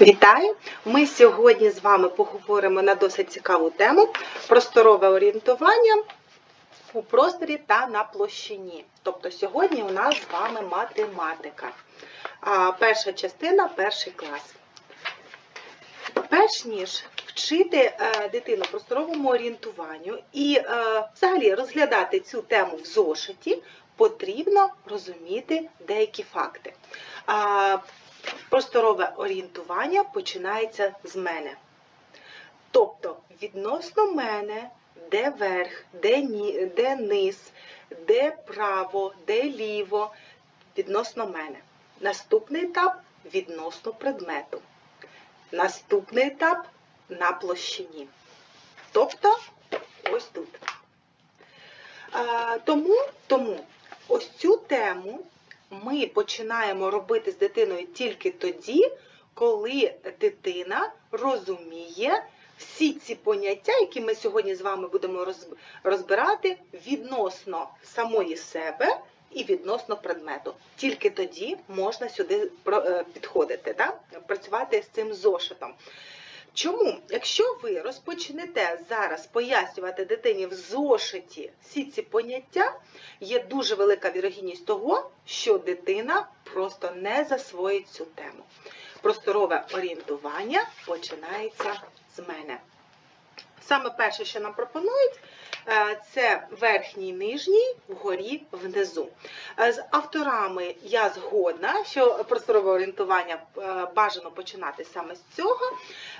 Вітаю! Ми сьогодні з вами поговоримо на досить цікаву тему просторове орієнтування у просторі та на площині. Тобто сьогодні у нас з вами математика. Перша частина, перший клас. Перш ніж вчити е, дитину просторовому орієнтуванню і е, взагалі розглядати цю тему в зошиті, потрібно розуміти деякі факти. Просторове орієнтування починається з мене. Тобто, відносно мене, де верх, де, ні, де низ, де право, де ліво, відносно мене. Наступний етап відносно предмету. Наступний етап на площині. Тобто, ось тут. Тому, тому ось цю тему ми починаємо робити з дитиною тільки тоді, коли дитина розуміє всі ці поняття, які ми сьогодні з вами будемо роз- розбирати відносно самої себе і відносно предмету. Тільки тоді можна сюди е, підходити, да? працювати з цим зошитом. Чому? Якщо ви розпочнете зараз пояснювати дитині в зошиті всі ці поняття, є дуже велика вірогідність того, що дитина просто не засвоїть цю тему. Просторове орієнтування починається з мене. Саме перше, що нам пропонують, це верхній, нижній, вгорі, внизу. Е, З авторами я згодна, що просторове орієнтування е, бажано починати саме з цього.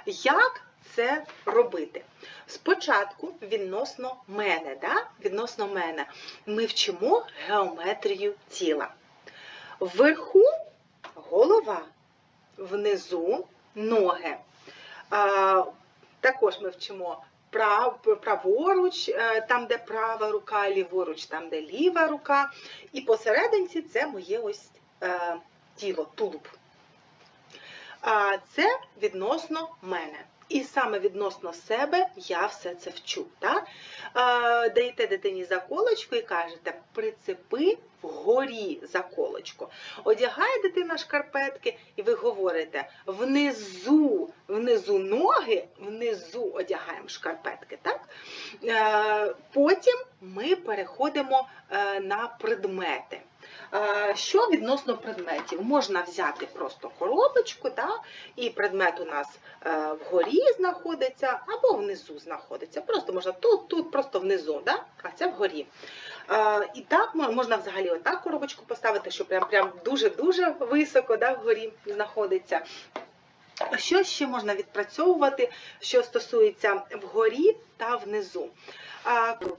Як це робити? Спочатку відносно мене, да? відносно мене, ми вчимо геометрію тіла. Вверху голова, внизу ноги. Також ми вчимо прав- праворуч, е, там, де права рука, ліворуч, там, де ліва рука. І посерединці це моє ось е, тіло, тулуб. Це відносно мене. І саме відносно себе я все це вчу. Так? Даєте дитині заколочку і кажете, прицепи вгорі заколочку. Одягає дитина шкарпетки, і ви говорите, внизу, внизу ноги, внизу одягаємо шкарпетки. Так? Е, Потім ми переходимо е, на предмети. Е, Що відносно предметів? Можна взяти просто коробочку, і предмет у нас е, вгорі знаходиться або внизу знаходиться. Просто можна тут, тут, просто внизу, а це вгорі. Е, І так можна взагалі отак коробочку поставити, що прям, дуже-дуже високо вгорі знаходиться. Що ще можна відпрацьовувати, що стосується вгорі та внизу?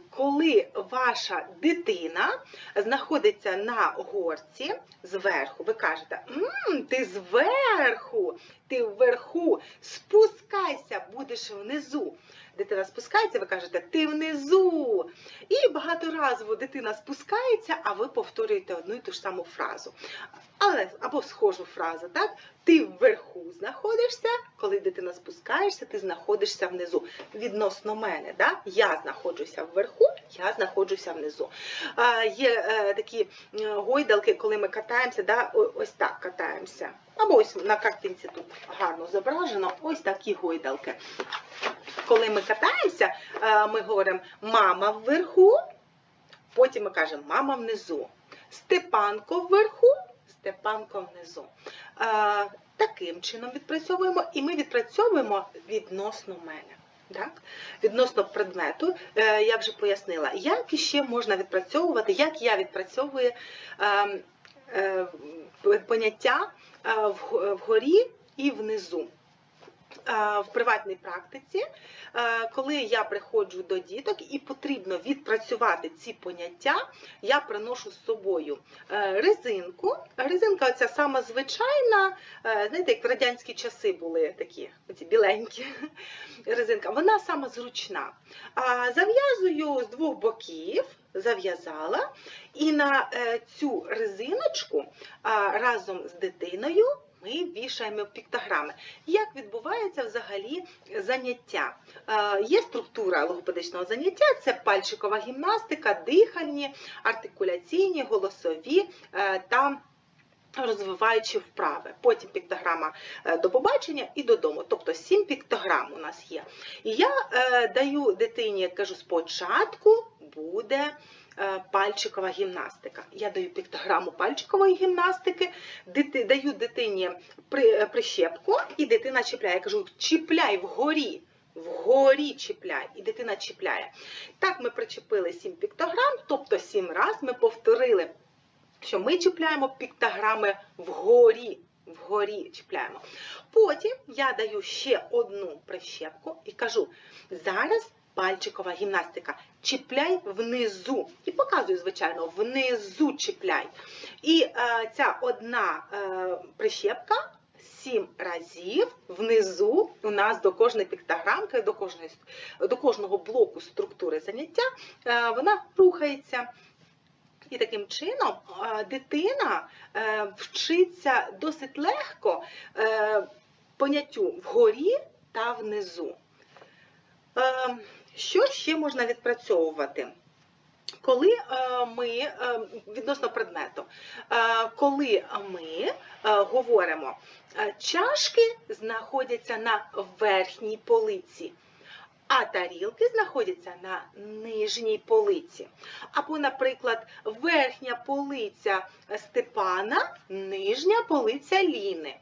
Коли ваша дитина знаходиться на горці зверху, ви кажете, «М, ти зверху, ти вверху, спускайся, будеш внизу. Дитина спускається, ви кажете, ти внизу. І багаторазово дитина спускається, а ви повторюєте одну і ту ж саму фразу. Але або схожу фразу, так? Ти вверху знаходишся, коли дитина спускаєшся, ти знаходишся внизу. Відносно мене, да? я знаходжуся вверху, я знаходжуся внизу. Є е, такі е, гойдалки, коли ми катаємося, да? ось так катаємося. Або ось на картинці тут гарно зображено, ось такі гойдалки. Коли ми катаємося, е, ми говоримо мама вверху, потім ми кажемо мама внизу. Степанко вверху, Степанко внизу. Е, Таким чином відпрацьовуємо, і ми відпрацьовуємо відносно мене. Так? Відносно предмету, е, я вже пояснила, як іще можна відпрацьовувати, як я відпрацьовую е, е, поняття е, вгорі і внизу. Е, В приватній практиці, е, коли я приходжу до діток і потрібно відпрацювати ці поняття, я приношу з собою е, резинку. Резинка оця сама звичайна, е, знаєте, як в радянські часи були такі оці біленькі резинка, вона сама зручна. Зав'язую з двох боків, зав'язала, і на е, цю резиночку разом з дитиною ми вішаємо піктограми. Як відбувається взагалі заняття? Е, Є структура логопедичного заняття, це пальчикова гімнастика, дихальні, артикуляційні, голосові е, та розвиваючи вправи. Потім піктограма до побачення і додому. Тобто сім піктограм у нас є. І я даю дитині, кажу, спочатку буде е, пальчикова гімнастика. Я даю піктограму пальчикової гімнастики, даю дитині е, прищепку, і дитина чіпляє. Я кажу, чіпляй вгорі. Вгорі чіпляй, і дитина чіпляє. Так ми причепили 7 піктограм, тобто 7 раз ми повторили, що ми чіпляємо піктограми вгорі. Вгорі чіпляємо. Потім я даю ще одну прищепку і кажу: зараз пальчикова гімнастика. Чіпляй внизу. І показую, звичайно, внизу чіпляй. І е, ця одна е, прищепка сім разів внизу у нас до кожної піктограмки, до, кожної, до кожного блоку структури заняття, е, вона рухається. І таким чином е, дитина е, вчиться досить легко поняттю вгорі та внизу. Що ще можна відпрацьовувати? Коли е, ми е, відносно предмету, е, коли ми говоримо, чашки знаходяться на верхній полиці, а тарілки знаходяться на нижній полиці. Або, наприклад, верхня полиця Степана, нижня полиця Ліни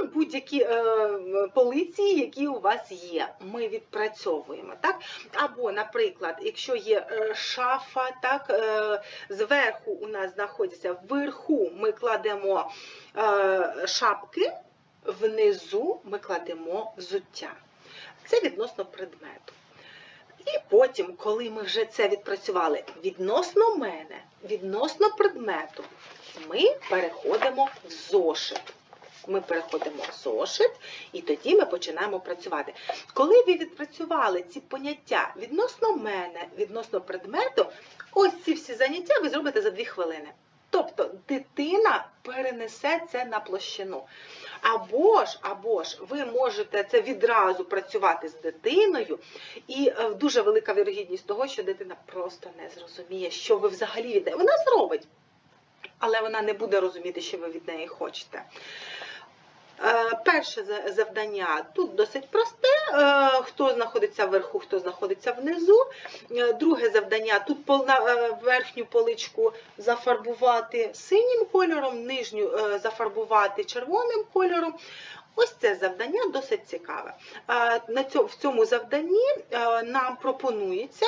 будь-які е, полиці, які у вас є. Ми відпрацьовуємо. так? Або, наприклад, якщо є е, шафа, так, е, зверху у нас знаходиться вверху ми кладемо е, шапки, внизу ми кладемо взуття. Це відносно предмету. І потім, коли ми вже це відпрацювали відносно мене, відносно предмету, ми переходимо в зошит ми переходимо в зошит, і тоді ми починаємо працювати. Коли ви відпрацювали ці поняття відносно мене, відносно предмету, ось ці всі заняття ви зробите за дві хвилини. Тобто дитина перенесе це на площину. Або ж, або ж ви можете це відразу працювати з дитиною, і е, дуже велика вірогідність того, що дитина просто не зрозуміє, що ви взагалі від неї. Вона зробить, але вона не буде розуміти, що ви від неї хочете. Е, перше завдання тут досить просте, е, хто знаходиться вверху, хто знаходиться внизу. Е, друге завдання тут верхню поличку зафарбувати синім кольором, нижню зафарбувати червоним кольором. Ось це завдання досить цікаве. В цьому завданні нам пропонується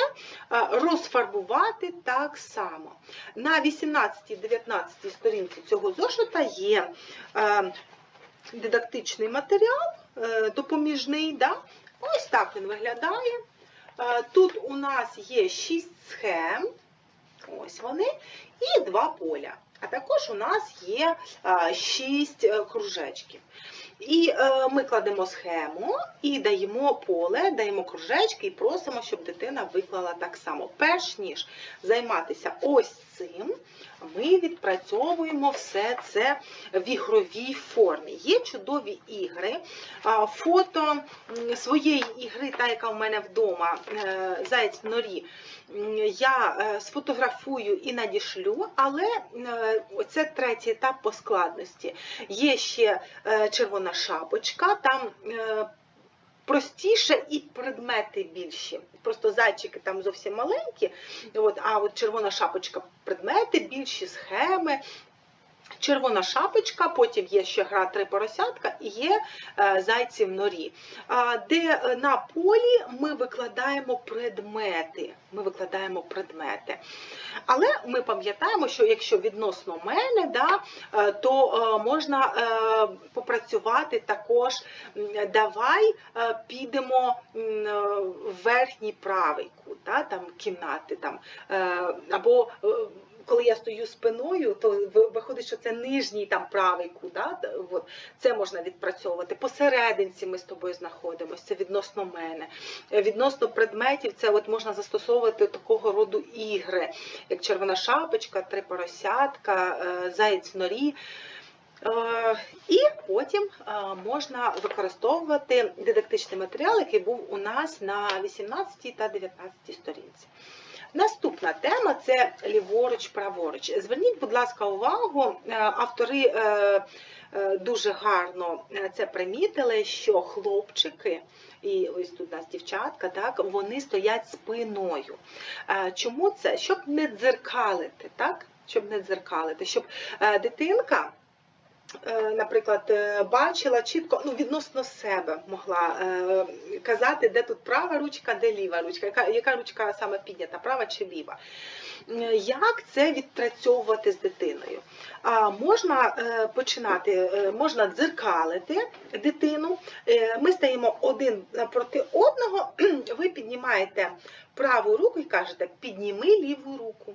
розфарбувати так само. На 18-19 сторінці цього зошита є дидактичний матеріал е, допоміжний. Да? Ось так він виглядає. Е, тут у нас є 6 схем, ось вони, і два поля. А також у нас є 6 е, кружечків. І ми кладемо схему і даємо поле, даємо кружечки і просимо, щоб дитина виклала так само. Перш ніж займатися ось цим, ми відпрацьовуємо все це в ігровій формі. Є чудові ігри, фото своєї ігри, та яка в мене вдома, е, заяць в норі, я е, сфотографую і надішлю, але це третій етап по складності. Є ще червона шапочка, там е, простіше і предмети більші. Просто зайчики там зовсім маленькі, от, а от червона шапочка предмети, більші схеми. Червона шапочка, потім є ще гра три поросятка і є е, зайці в норі, де е, на полі ми викладаємо предмети. Ми викладаємо предмети. Але ми пам'ятаємо, що якщо відносно мене, да, е, то можна попрацювати також, давай підемо в верхній правий кут, да, там, кімнати, там, або коли я стою спиною, то виходить, що це нижній там правий кут. Да? От, це можна відпрацьовувати. Посерединці ми з тобою знаходимося, це відносно мене. Е, відносно предметів, це от можна застосовувати такого роду ігри, як червона шапочка, три поросятка, е, заєць норі. Е, і потім можна використовувати дидактичний матеріал, який був у нас на 18 та 19 сторінці. Наступна тема це ліворуч, праворуч. Зверніть, будь ласка, увагу, е, автори е, е, дуже гарно це примітили, що хлопчики, і ось тут у нас дівчатка, так, вони стоять спиною. Чому це? Щоб не дзеркалити, так? Щоб не дзеркалити, щоб дитинка. Е, Наприклад, е, бачила чітко ну, відносно себе могла е, казати, де тут права ручка, де ліва ручка, яка, яка ручка саме піднята, права чи ліва. Е, Як це відпрацьовувати з дитиною? А, можна е, починати, е, можна дзеркалити дитину. Е, ми стаємо один проти одного, ви піднімаєте праву руку і кажете, підніми ліву руку.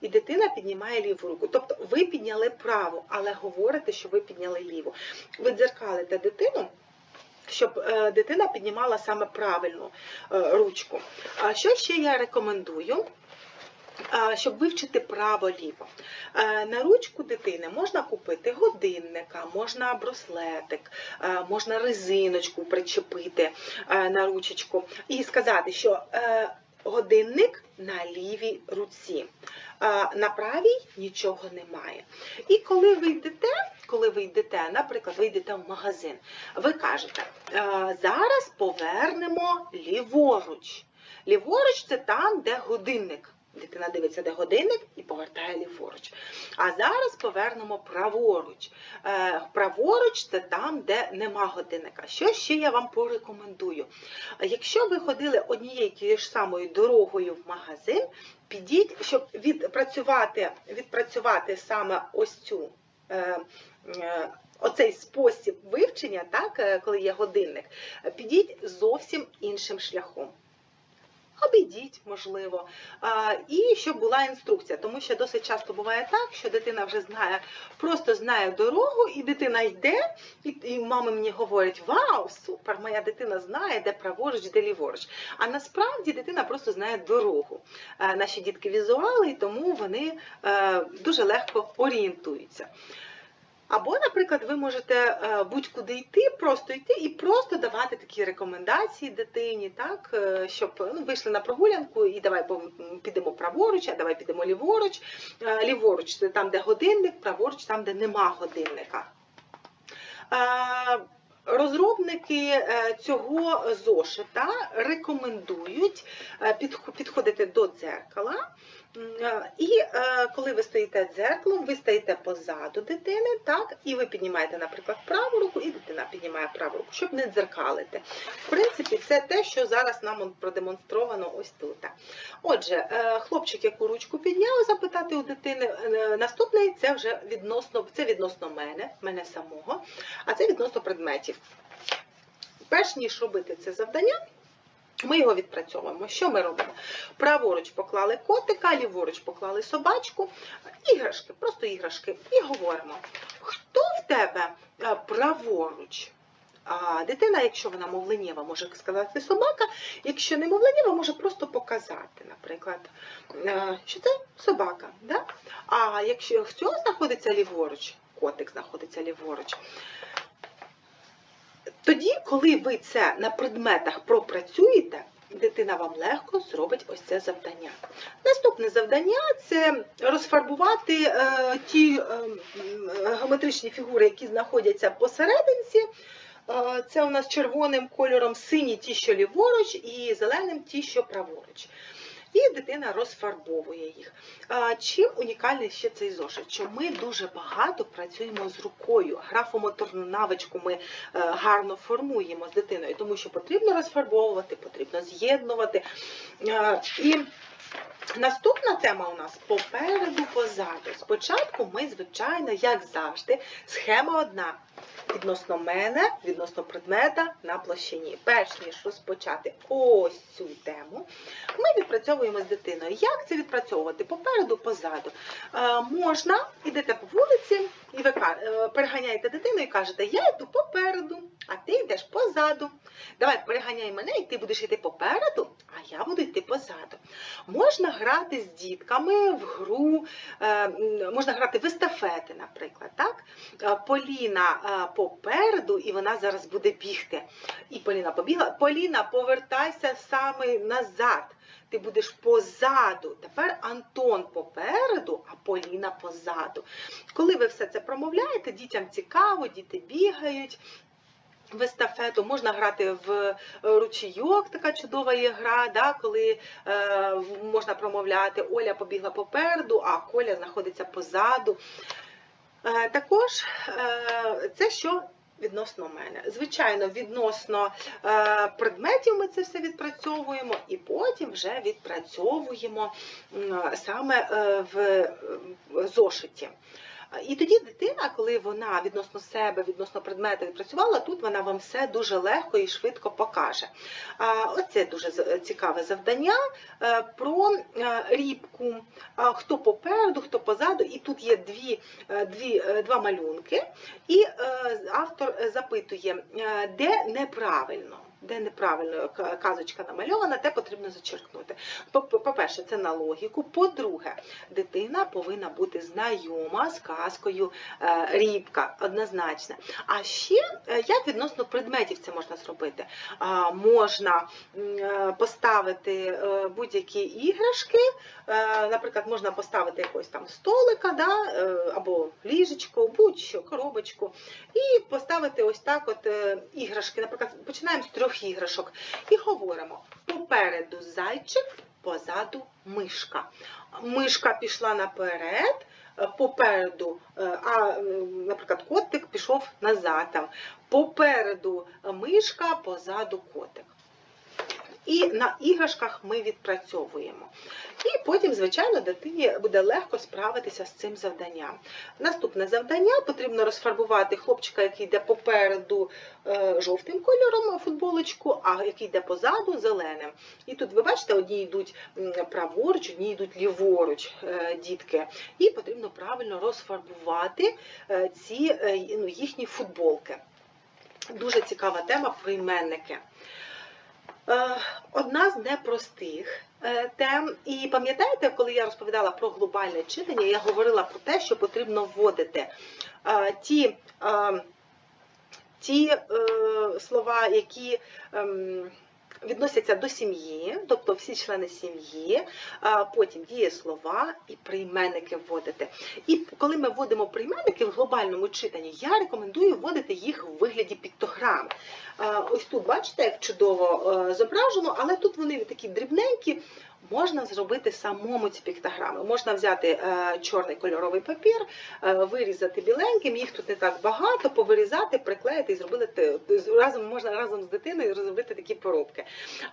І дитина піднімає ліву руку. Тобто ви підняли праву, але говорите, що ви підняли ліву. Ви дзеркалите дитину, щоб е, дитина піднімала саме правильну е, ручку. А що ще я рекомендую? Щоб вивчити право-ліво. Е, На ручку дитини можна купити годинника, можна браслетик, можна резиночку причепити на ручечку і сказати, що годинник на лівій руці. На правій нічого немає. І коли ви йдете, коли ви йдете, наприклад, ви йдете в магазин, ви кажете, «Е, зараз повернемо ліворуч. Ліворуч це там, де годинник. Дитина дивиться, де годинник і повертає ліворуч. А зараз повернемо праворуч. Е, Праворуч це там, де нема годинника. Що ще я вам порекомендую? Якщо ви ходили однією тією ж самою дорогою в магазин, підіть, щоб відпрацювати, відпрацювати саме ось цю. е, е, Оцей спосіб вивчення, так, коли є годинник, підіть зовсім іншим шляхом. Обійдіть, можливо, і щоб була інструкція, тому що досить часто буває так, що дитина вже знає, просто знає дорогу, і дитина йде, і, мами мені говорять: Вау, супер! Моя дитина знає, де праворуч, де ліворуч. А насправді дитина просто знає дорогу. Е, Наші дітки візуали, і тому вони е, дуже легко орієнтуються. Або, наприклад, ви можете е, будь-куди йти, просто йти і просто давати такі рекомендації дитині, так, е, щоб ну, вийшли на прогулянку і давай підемо праворуч, а давай підемо ліворуч. Е, Ліворуч це там, де годинник, праворуч там, де нема годинника. Розробники цього зошита рекомендують підходити до дзеркала. І е, коли ви стоїте дзеркалом, ви стоїте позаду дитини, так, і ви піднімаєте, наприклад, праву руку, і дитина піднімає праву руку, щоб не дзеркалити. В принципі, це те, що зараз нам продемонстровано ось тут. Отже, е, хлопчик, яку ручку підняв, запитати у дитини. Е, Наступний це вже відносно, це відносно мене, мене самого, а це відносно предметів. Перш ніж робити це завдання, ми його відпрацьовуємо. Що ми робимо? Праворуч поклали котика, ліворуч поклали собачку, іграшки, просто іграшки, і говоримо, хто в тебе е, праворуч? А дитина, якщо вона мовленєва, може сказати собака, якщо не мовленєва, може просто показати, наприклад, е, що це собака. Да? А якщо хто знаходиться ліворуч, котик знаходиться ліворуч, тоді, коли ви це на предметах пропрацюєте, дитина вам легко зробить ось це завдання. Наступне завдання це розфарбувати е, ті е, е, геометричні фігури, які знаходяться посерединці. Е, Це у нас червоним кольором сині ті, що ліворуч, і зеленим ті, що праворуч. І дитина розфарбовує їх. Чим унікальний ще цей зошит? Що ми дуже багато працюємо з рукою. Графомоторну навичку ми е, гарно формуємо з дитиною, тому що потрібно розфарбовувати, потрібно з'єднувати. І Наступна тема у нас попереду, позаду. Спочатку ми, звичайно, як завжди, схема одна. Відносно мене, відносно предмета на площині. Перш ніж розпочати ось цю тему, ми відпрацьовуємо з дитиною. Як це відпрацьовувати? Попереду, позаду. Е, можна, ідете по вулиці, і ви е, переганяєте дитину і кажете, я йду попереду, а ти йдеш позаду. Давай переганяй мене, і ти будеш йти попереду, а я буду йти позаду. Можна грати з дітками в гру, е, можна грати в естафети, наприклад. Так? Е, Поліна е, попереду, і вона зараз буде бігти. І Поліна побігла. Поліна, повертайся саме назад. Ти будеш позаду. Тепер Антон попереду, а Поліна позаду. Коли ви все це промовляєте, дітям цікаво, діти бігають. В естафету можна грати в е, ручійок, така чудова є гра, да, коли е, можна промовляти Оля побігла попереду, а Коля знаходиться позаду. Е, також е, це що відносно мене. Звичайно, відносно е, предметів ми це все відпрацьовуємо, і потім вже відпрацьовуємо саме е, в е, в зошиті. І тоді дитина, коли вона відносно себе, відносно предмету відпрацювала, тут вона вам все дуже легко і швидко покаже. Оце дуже цікаве завдання е, про е, рібку, хто попереду, хто позаду. І тут є дві, е, дві, е, два малюнки, і е, автор е, запитує, е, де неправильно. Де неправильно казочка намальована, те потрібно зачеркнути. По- По-перше, це на логіку. По-друге, дитина повинна бути знайома з казкою е, рібка, однозначно. А ще е, як відносно предметів це можна зробити? Можна е, поставити будь-які іграшки, наприклад, можна поставити якогось там столика, або ліжечко, будь-що, коробочку, і поставити ось так от іграшки. Наприклад, починаємо з трьох іграшок і говоримо: попереду зайчик, позаду мишка. Мишка пішла наперед, попереду, е, а, е, наприклад, котик пішов назад. Попереду мишка, позаду котик. І на іграшках ми відпрацьовуємо. І потім, звичайно, дитині буде легко справитися з цим завданням. Наступне завдання потрібно розфарбувати хлопчика, який йде попереду е, жовтим кольором футболочку, а який йде позаду зеленим. І тут ви бачите, одні йдуть праворуч, одні йдуть ліворуч, е, дітки. І потрібно правильно розфарбувати е, ці ну, їхні футболки. Дуже цікава тема прийменники. Е, Одна з непростих е, тем. І пам'ятаєте, коли я розповідала про глобальне читання, я говорила про те, що потрібно вводити е, ті, ті слова, які ем, відносяться до сім'ї, тобто всі члени сім'ї, потім дієслова і прийменники вводити. І коли ми вводимо прийменники в глобальному читанні, я рекомендую вводити їх в вигляді піктограм. Ось тут бачите, як чудово е, зображено, але тут вони такі дрібненькі. Можна зробити самому ці піктограми. Можна взяти е, чорний кольоровий папір, е, вирізати біленьким, їх тут не так багато, повирізати, приклеїти і зробити разом, можна разом з дитиною зробити такі поробки.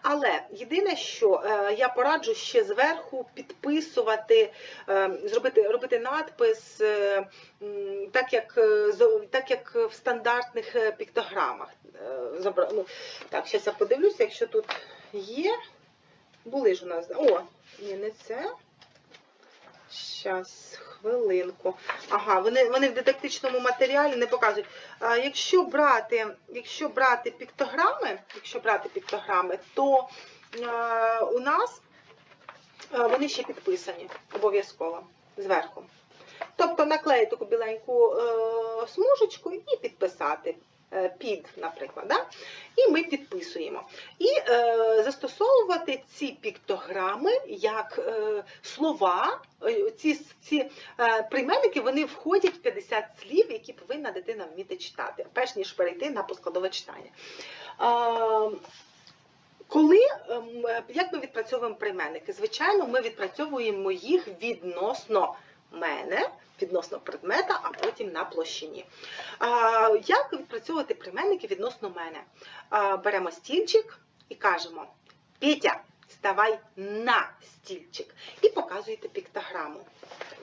Але єдине, що я пораджу ще зверху підписувати, зробити робити надпис, так як так як в стандартних піктограмах. Зобра- ну, Так, зараз я подивлюся, якщо тут є. Були ж у нас. О, ні, не це. Щас, хвилинку. Ага, вони, вони в дидактичному матеріалі не показують. А, якщо брати, якщо брати піктограми, якщо брати піктограми, то е, у нас е, вони ще підписані обов'язково зверху. Тобто наклеїти таку біленьку е, смужечку і підписати під, наприклад. Да? І ми підписуємо. І е, застосовувати ці піктограми як е, слова. Е, Ці, ці е, прийменники вони входять в 50 слів, які повинна дитина вміти читати, перш ніж перейти на поскладове читання. Е, коли ем, як ми відпрацьовуємо прийменники? Звичайно, ми відпрацьовуємо їх відносно мене, відносно предмета, а потім на площині. Як відпрацьовувати прийменники відносно мене? Беремо стільчик і кажемо: Петя, ставай на стільчик. І показуєте піктограму.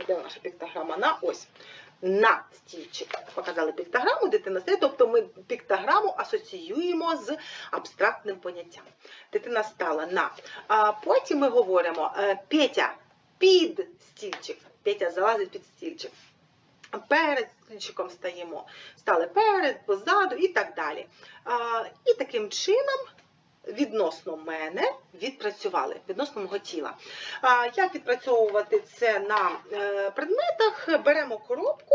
Де наша піктограма? На ось. На стільчик. Показали піктограму, дитина стає, тобто ми піктограму асоціюємо з абстрактним поняттям. Дитина стала на. А потім ми говоримо: е, Петя, під стільчик. Петя залазить під стільчик. перед ключиком стаємо. Стали перед, позаду і так далі. А, і таким чином. Відносно мене відпрацювали, відносно мого тіла. Як відпрацьовувати це на е, предметах? Беремо коробку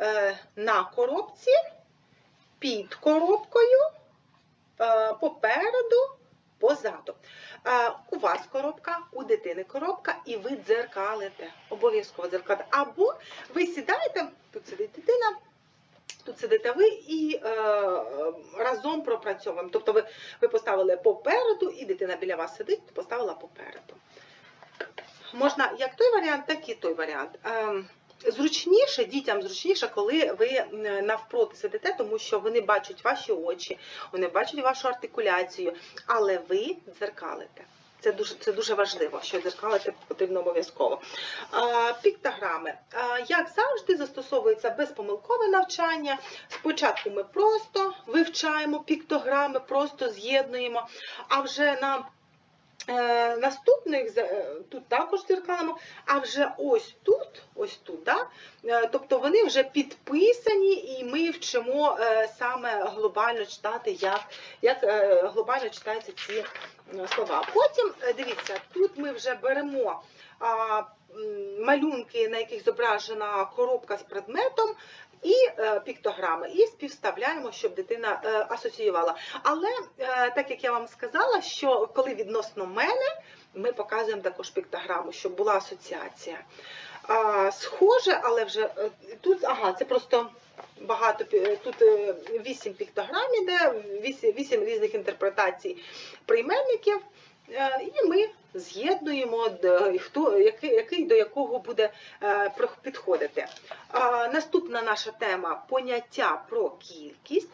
е, на коробці, під коробкою, е, попереду, позаду. У вас коробка, у дитини коробка, і ви дзеркалите. Обов'язково дзеркалите. Або ви сідаєте, тут сидить дитина. Тут сидите ви і е, разом пропрацьовуємо. Тобто ви, ви поставили попереду, і дитина біля вас сидить, поставила попереду. Можна як той варіант, так і той варіант. Е, зручніше, дітям зручніше, коли ви е, навпроти сидите, тому що вони бачать ваші очі, вони бачать вашу артикуляцію, але ви дзеркалите. Це дуже, це дуже важливо, що дзеркалити потрібно обов'язково. Піктограми. А, Як завжди, застосовується безпомилкове навчання. Спочатку ми просто вивчаємо піктограми, просто з'єднуємо, а вже на е, наступних е, тут також дзеркалимо, а вже ось тут, ось тут, да? е, тобто вони вже підписані, і ми вчимо е, саме глобально читати, як, як е, глобально читаються ці е, слова. Потім, е, дивіться, тут ми вже беремо малюнки, на яких зображена коробка з предметом, і е, піктограми, і співставляємо, щоб дитина е, асоціювала. Але е, так як я вам сказала, що коли відносно мене, ми показуємо також піктограму, щоб була асоціація. Схоже, але вже тут, ага, це просто багато тут вісім піктограм іде, вісім, різних інтерпретацій прийменників. І ми з'єднуємо, хто, який, який до якого буде е, підходити. Наступна наша тема поняття про кількість.